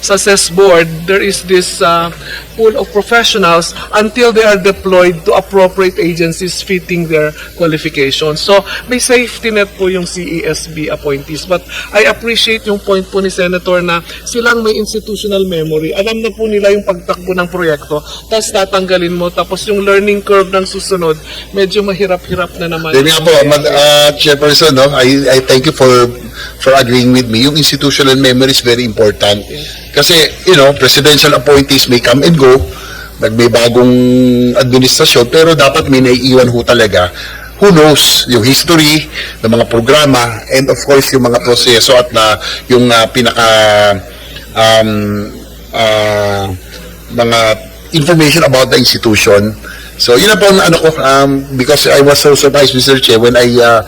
sa CES board, there is this uh, pool of professionals until they are deployed to appropriate agencies fitting their qualifications. So, may safety net po yung CESB appointees. But I appreciate yung point po ni Senator na silang may institutional memory. Alam na po nila yung pagtakbo ng proyekto, tapos tatanggalin mo, tapos yung learning curve ng susunod, medyo mahirap-hirap na naman. Dahil nga po, Mad- uh, Chairperson, no, I, I thank you for for agreeing with me. Yung institutional memory is very important. Kasi, you know, presidential appointees may come and go, nag may bagong administrasyon, pero dapat may naiiwan ho talaga who knows yung history ng mga programa and of course yung mga proseso at na yung uh, pinaka um, uh, mga information about the institution. So yun na po ano ko um, because I was so surprised Mr. Che when I uh,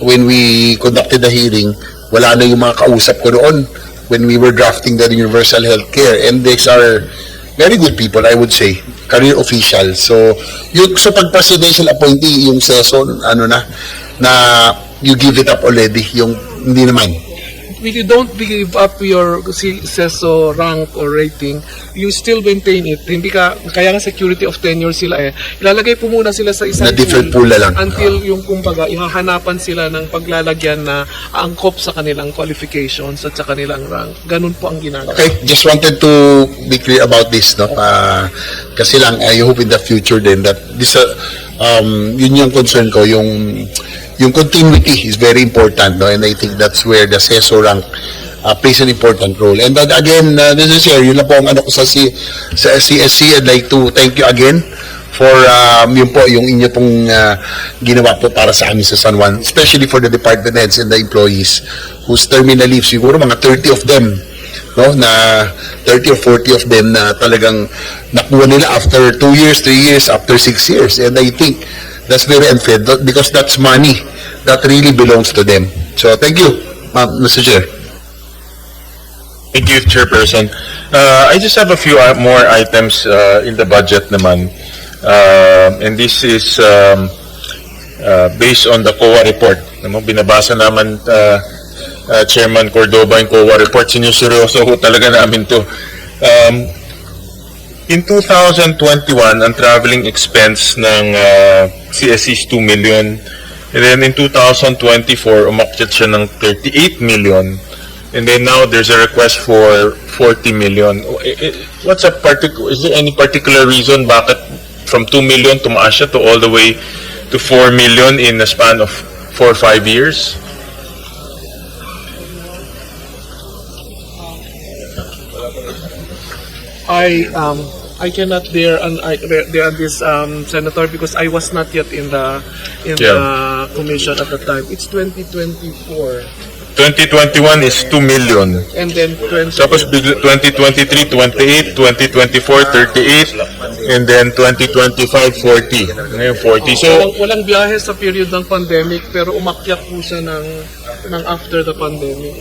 when we conducted the hearing wala na yung mga kausap ko noon when we were drafting the universal health care and these are very good people I would say. Career officials. So yung so pag presidential appointee yung session ano na na you give it up already yung hindi naman When you don't give up your CESO rank or rating, you still maintain it. Hindi ka, kaya nga security of tenure sila eh. Ilalagay po muna sila sa isang Na different pool lang. Until yung kumbaga, ihahanapan sila ng paglalagyan na angkop sa kanilang qualifications at sa kanilang rank. Ganun po ang ginagawa. Okay, just wanted to be clear about this, no? Ah, kasi lang, I hope in the future then that this, uh, um, yun yung concern ko, yung, yung continuity is very important, no? And I think that's where the CESO rank uh, plays an important role. And then again, uh, this is here, yun lang po ang ano ko sa, C, sa CSC. I'd like to thank you again for um, yun po, yung inyo pong uh, ginawa po para sa amin sa San Juan, especially for the department heads and the employees whose terminal leave, siguro mga 30 of them no na 30 or 40 of them na talagang nakuha nila after 2 years, 3 years, after 6 years. And I think that's very unfair that- because that's money that really belongs to them. So thank you, uh, Mr. Chair. Thank you, Chairperson. Uh, I just have a few uh, more items uh, in the budget naman. Um, and this is um, uh, based on the COA report. Ano, binabasa naman uh, uh, Chairman Cordoba yung COA report. Sinuseryoso ho talaga namin to. Um, in 2021, ang traveling expense ng uh, CSC is 2 million. And then in 2024, umakyat siya ng 38 million. And then now there's a request for 40 million. I- I- What's a particular, is there any particular reason bakit from 2 million tumaas siya to all the way to 4 million in a span of 4 or 5 years? I um I cannot dare and I dare this um senator because I was not yet in the in Yeah. the commission at the time. It's 2024 2021 is 2 million. and then 20 Tapos bigla- 2023, 28, 2024, 38, and then 2025, 40. Ngayon 40. So, walang, walang biyahe sa period ng pandemic pero umakyat po siya ng ng after the pandemic.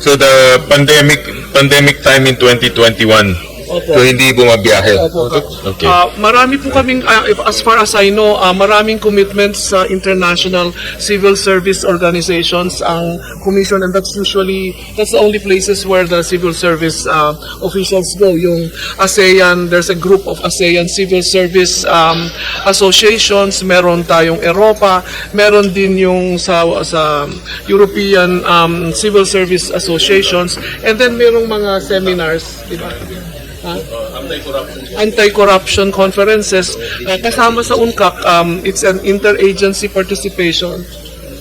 so the pandemic pandemic time in 2021. Opo. So hindi bumabiyahe. Opo. Okay. Ah, marami po kaming, if- as far as I know, ah, maraming commitments sa international civil service organizations ang commission and that's usually, that's the only places where the civil service ah, officials go. Yung ASEAN, there's a group of ASEAN civil service um, associations, meron tayong Europa, meron din yung sa, sa European um, civil service associations, and then merong mga seminars, di ba? Ha? anti-corruption conferences uh, kasama sa UNCAC um, it's an interagency participation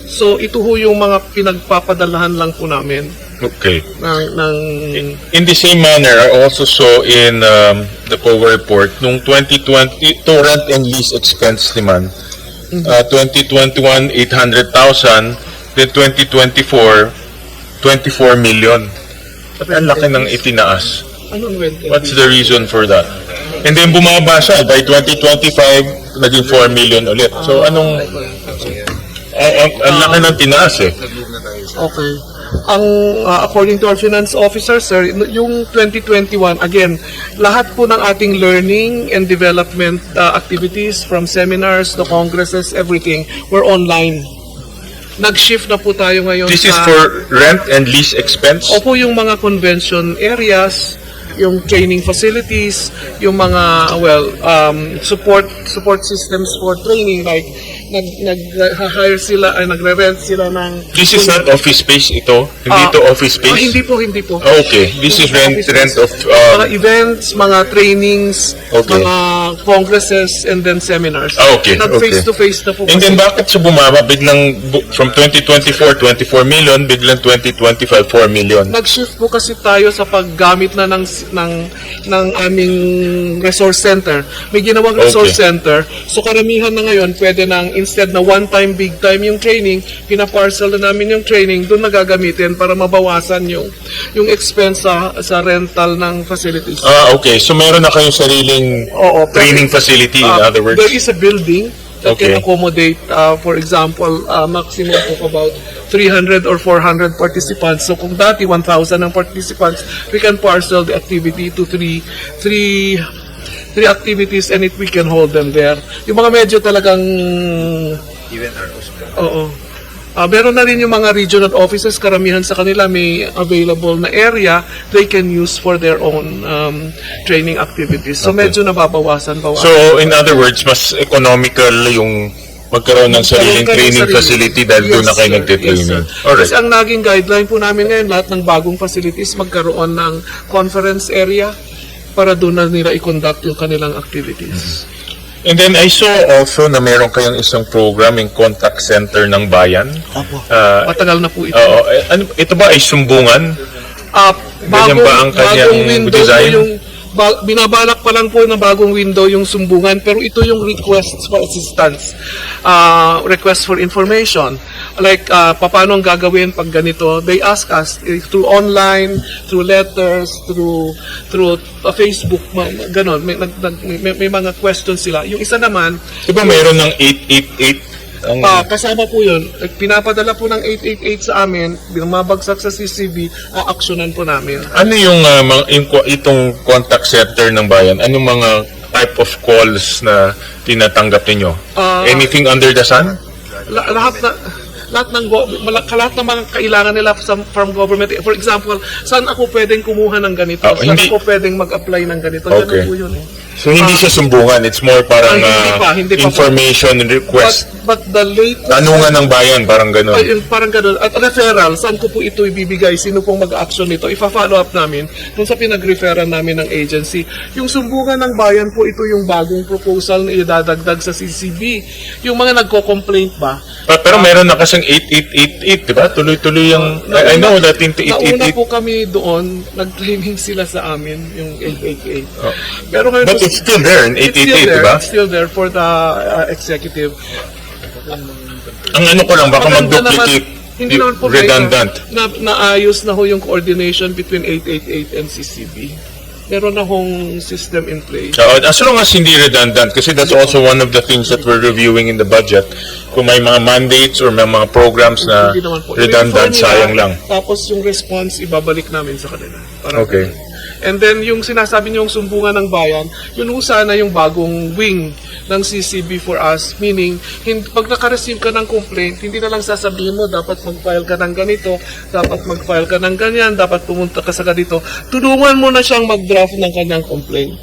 so ito ho yung mga pinagpapadalahan lang po namin Okay. ng, ng In the same manner, I also saw in um, the COA report, nung 2020, to rent and lease expense naman, uh, 2021, 800,000, then 2024, 24 million. Ang laki ng itinaas? What's the reason for that? And then bumaba siya, by 2025, naging 4 million ulit. So anong, ang, ang, ang laki ng tinaas eh. okay ang uh, according to our finance officer sir yung 2021 again lahat po ng ating learning and development uh, activities from seminars to congresses everything were online nag-shift na po tayo ngayon This is sa... for rent and lease expense? Opo, yung mga convention areas, yung training facilities, yung mga, well, um, support support systems for training, like, nag, nag-hire sila, ay nagre-rent sila ng... This is not office space ito? Hindi Ah, ito office ah, space? hindi po, hindi po. Okay, this is rent rent of um, mga events, mga trainings, Okay. mga congresses, and then seminars. Ah, okay, Nag okay. face-to-face na po. And then kasi. bakit siya bumaba biglang bu- from 2024 24 million biglang 2025 4 million? Nag-shift po kasi tayo sa paggamit na ng ng ng aming resource center. May ginawang resource Okay. center. So karamihan na ngayon pwede nang instead na one time big time yung training, pina-parcel na namin yung training doon nagagamitin para mabawasan yung yung expense sa sa rental ng facilities. Ah, okay. So meron na kayong sariling Oo, pero- training facility in Uh, other words. There is a building that Okay. can accommodate, uh, for example, uh, maximum of about 300 or 400 participants. So kung dati 1,000 ang participants, we can parcel the activity to three, three, three activities and it we can hold them there. Yung mga medyo talagang... Oo. Ah, meron na rin yung mga regional offices, karamihan sa kanila may available na area they can use for their own um, training activities. So Okay. medyo nababawasan bawasan. So in other words, mas economical yung magkaroon ng sariling training sarili. facility dahil doon na Yes, kayo nagtitraining. Yes, sir. Alright. Kasi ang naging guideline po namin ngayon, lahat ng bagong facilities magkaroon ng conference area para doon na nila i-conduct yung kanilang activities. And then I saw also na meron kayong isang program yung contact center ng bayan. Opo. Ah, Matagal na po ito. Oo, eh, ano, ito ba ay sumbungan? Ah, Ganyan ba ang kanyang bagong window design? po yung ba- binabalak pa lang po ng bagong window yung sumbungan pero ito yung requests for assistance ah request for information. Like ah, paano ang gagawin pag ganito? They ask us eh, through online through letters through through ah, Facebook ganon. May, nag- may, may mga questions sila. Yung isa naman Di ba meron ng 888 ang Ah, kasama po yun. Eh, Pinapadala po ng 888 sa amin, mabagsak sa CCB, aaksyonan po namin. Ano yung, uh, mga, itong contact center ng bayan? Anong mga type of calls na tinatanggap ninyo? Ah. Anything under the sun? La- lahat na lahat ng go- lahat ng mga kailangan nila sa, from government. For example, saan ako pwedeng kumuha ng ganito? Ah, saan hindi- ako pwedeng mag-apply ng ganito? Okay. Ganun po yun eh. So hindi siya sumbungan, it's more parang Ah, hindi uh, pa, hindi pa po. information But, request. but the latest... Tanungan ng bayan, parang Ay, gano'n. yung parang ganun. At referral, saan ko po ito ibibigay? Sino pong mag-action nito? Ipa-follow up namin dun sa pinag-referan namin ng agency. Yung sumbungan ng bayan po, ito yung bagong proposal na idadagdag sa CCB. Yung mga nagko-complaint ba? Pa- Pero meron na kasing 8888, di ba? Tuloy-tuloy yung... I, I know that in Nauna 888. po kami doon, nag-training sila sa amin, yung 888. Oh. Pero ngayon, But it's still there in it's still 888, there, di ba? It's still there for the uh, executive. Ang ano ko lang, baka mag-duplicate, hindi naman po redundant. Na, naayos na ho yung coordination between 888 and CCB. Meron na hong system in place. Uh, as long as hindi redundant, kasi that's also one of the things that we're reviewing in the budget. Kung may mga mandates or may mga programs na redundant, sayang lang. Tapos yung response, ibabalik namin sa kanila. Parang Okay. ganun. And then yung sinasabi niyo yung sumbungan ng bayan, yun ho sana yung bagong wing ng CCB for us. Meaning, hindi, pag naka-receive ka ng complaint, hindi na lang sasabihin mo, dapat mag-file ka ng ganito, dapat mag-file ka ng ganyan, dapat pumunta ka sa ganito. Tulungan mo na siyang mag-draft ng kanyang complaint.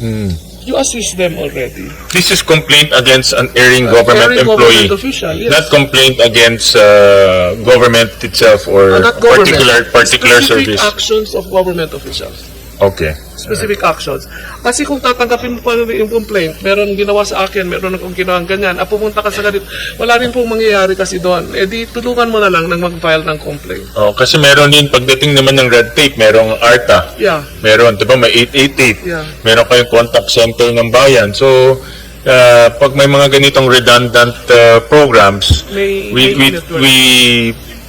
Hmm. You assist them already. This is complaint against an erring government Every employee. government official, yes. Not complaint against uh, government itself or Uh, government. particular particular Specific service. actions of government officials. Okay. specific actions. Kasi kung tatanggapin mo pa yung complaint, meron ginawa sa akin, meron akong ginawa ganyan, ah, pumunta ka sa ganito, wala rin pong mangyayari kasi doon. Eh di, tulungan mo na lang nang mag-file ng complaint. Oh, kasi meron din pagdating naman ng red tape, merong ARTA. Yeah. Meron, 'di ba? May 888. Yeah. Meron kayong contact center ng bayan. So, uh, pag may mga ganitong redundant uh, programs, May- we may we we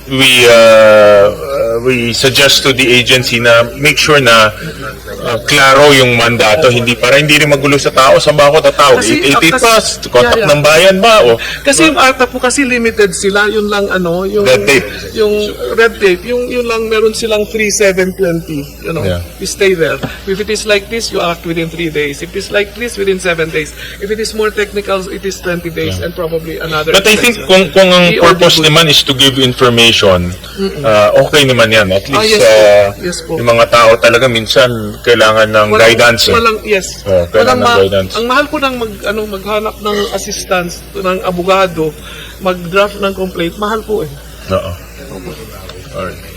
we uh, uh, we suggest to the agency na make sure na uh, klaro yung mandato, hindi para hindi rin magulo sa tao. Saan ba ako tatawag? Kasi, 888 ah, pa? kasi- Contact yeah, yeah. ng bayan ba? O, Kasi yung ARTA po kasi limited sila, yun lang ano, yung Red tape. yung red tape, yung yun lang meron silang 3720, you know. Yeah. You stay there. If it is like this, you act within 3 days. If it is like this, within 7 days. If it is more technical, it is 20 days and probably another But I think kung kung ang The purpose naman is to give information, uh, okay naman yan. At Ah, least yes po. uh, Yes po. yung mga tao talaga minsan kailangan ng Walang- guidance. eh. Walang, yes. Oh, kailangan ng guidance. Ang mahal po ng mag, ano, maghanap ng assistance ng abogado, mag-draft ng complaint, mahal po eh. Oo. Alright.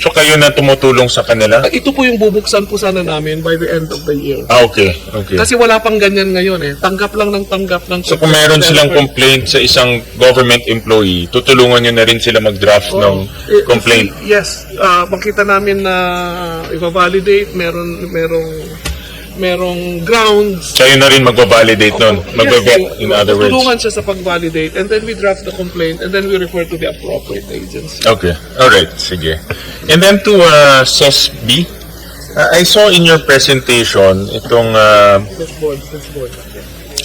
So kayo na tumutulong sa kanila? Ah, Ito po yung bubuksan po sana namin by the end of the year. Ah, okay. Okay. Kasi wala pang ganyan ngayon eh. Tanggap lang ng tanggap ng So kung meron silang complaint sa isang government employee, tutulungan nyo na rin sila mag-draft ng Eh, complaint. Yes. Ah, makita namin na i-validate, meron, merong, merong grounds. Kayo na rin magbabalidate nun. Magbavet, Yes, in other words. Tutulungan siya sa pag-validate and then we draft the complaint and then we refer to the appropriate agency. Okay. Alright. Sige. And then to uh, SES B, uh, I saw in your presentation itong uh, This board, this board.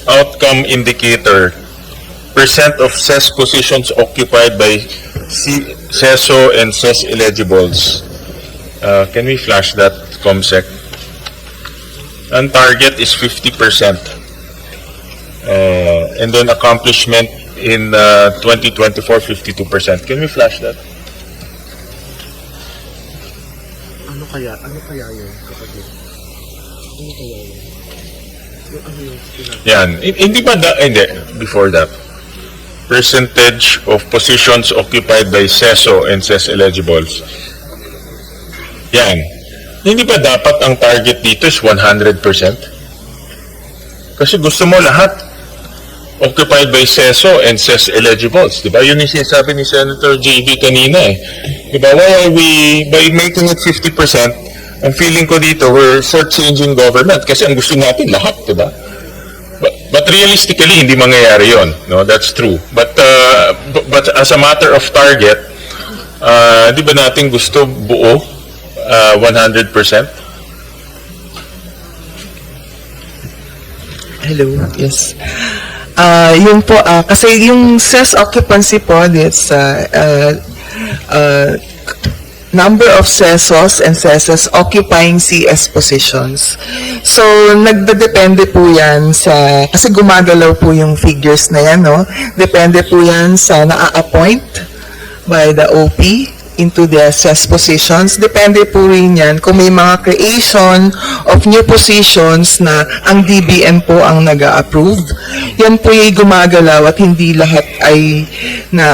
outcome indicator percent of CES positions occupied by C- CESO and CES eligibles. Uh, can we flash that, ComSec? Ang target is 50%. Uh, and then accomplishment in uh, 2024, 52%. Can we flash that? Ano kaya? Ano kaya yun, kapatid? Ano kaya yun? Yung ano yung sinabi? Yan. Hindi ba da, hindi, before that. Percentage of positions occupied by CESO and CES eligibles. Yan. Hindi ba dapat ang target dito is 100%? Kasi gusto mo lahat occupied by CESO and CES eligibles. Di ba? Yun yung sinasabi ni Senator JB kanina eh. Di ba? Why are we, by making it 50%, ang feeling ko dito, we're shortchanging government kasi ang gusto natin lahat, di ba? But, but realistically, hindi mangyayari yon. No, that's true. But, uh, bu- but as a matter of target, uh, di ba natin gusto buo, uh, 100%? Hello, yes. Ah, yun po, ah, kasi yung CES occupancy po, it's uh, uh, uh, number of CESOs and CESs occupying CS positions. So, nagdadepende po yan sa, kasi gumagalaw po yung figures na yan, no? Depende po yan sa na-appoint by the OP into the CES positions. Depende po rin yan kung may mga creation of new positions na ang DBM po ang nag approve Yan po yung gumagalaw at hindi lahat ay na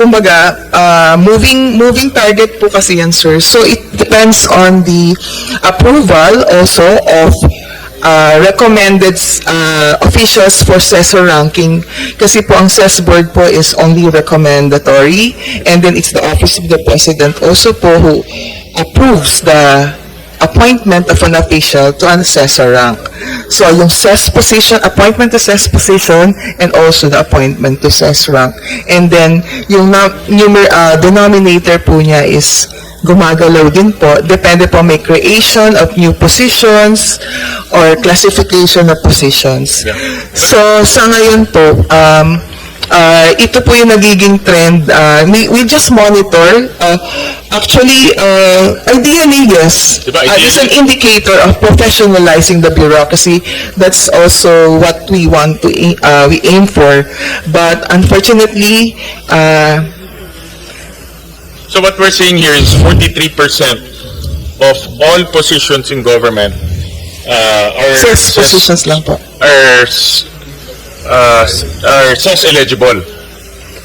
kumbaga, uh, moving moving target po kasi yan, sir. So, it depends on the approval also of uh, recommended uh, officials for CESO ranking. Kasi po ang CES board po is only recommendatory and then it's the office of the president also po who approves the appointment of an official to an assessor rank. So, yung CES position, appointment to CES position, and also the appointment to CES rank. And then, yung uh, denominator po niya is gumagalaw din po. Depende po may creation of new positions or classification of positions. So, sa ngayon po, um, uh, ito po yung nagiging trend. Uh, we, we just monitor. Uh, actually, uh, ideally, yes. Diba, Uh, it's an indicator of professionalizing the bureaucracy. That's also what we want to, uh, we aim for. But unfortunately, uh, So what we're saying here is 43% of all positions in government uh, are sales positions lang po. are uh, are CES eligible.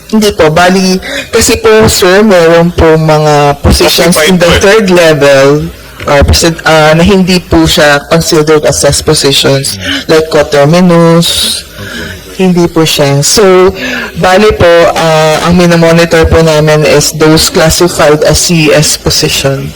Hindi po, bali, kasi po, sir, meron po mga positions in the po eh. third level uh, present, uh, na hindi po siya considered as CES positions, like coterminus, hindi po siya. So, bali po, uh, ang minomonitor po namin is those classified as CS position.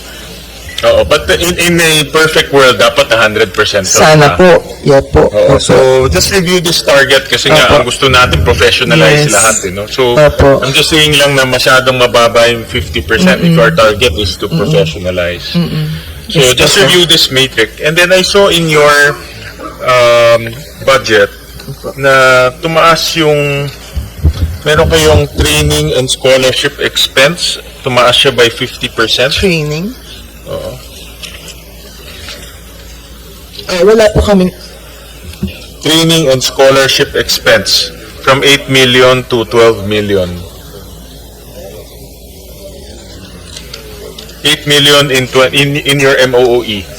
Oo, but in, in a perfect world, dapat 100% Sana na. po. Yeah po. Oo, Opo. so just review this target kasi nga Opo. ang gusto natin professionalize Yes. lahat eh, no? So Opo. I'm just saying lang na masyadong mababa yung 50% if our target is to professionalize. So just review this matrix. And then I saw in your um, budget na tumaas yung meron kayong training and scholarship expense, tumaas siya by 50%. Training. Oo. Ah, wala po kaming training and scholarship expense from 8 million to 12 million. 8 million in in in your MOOE.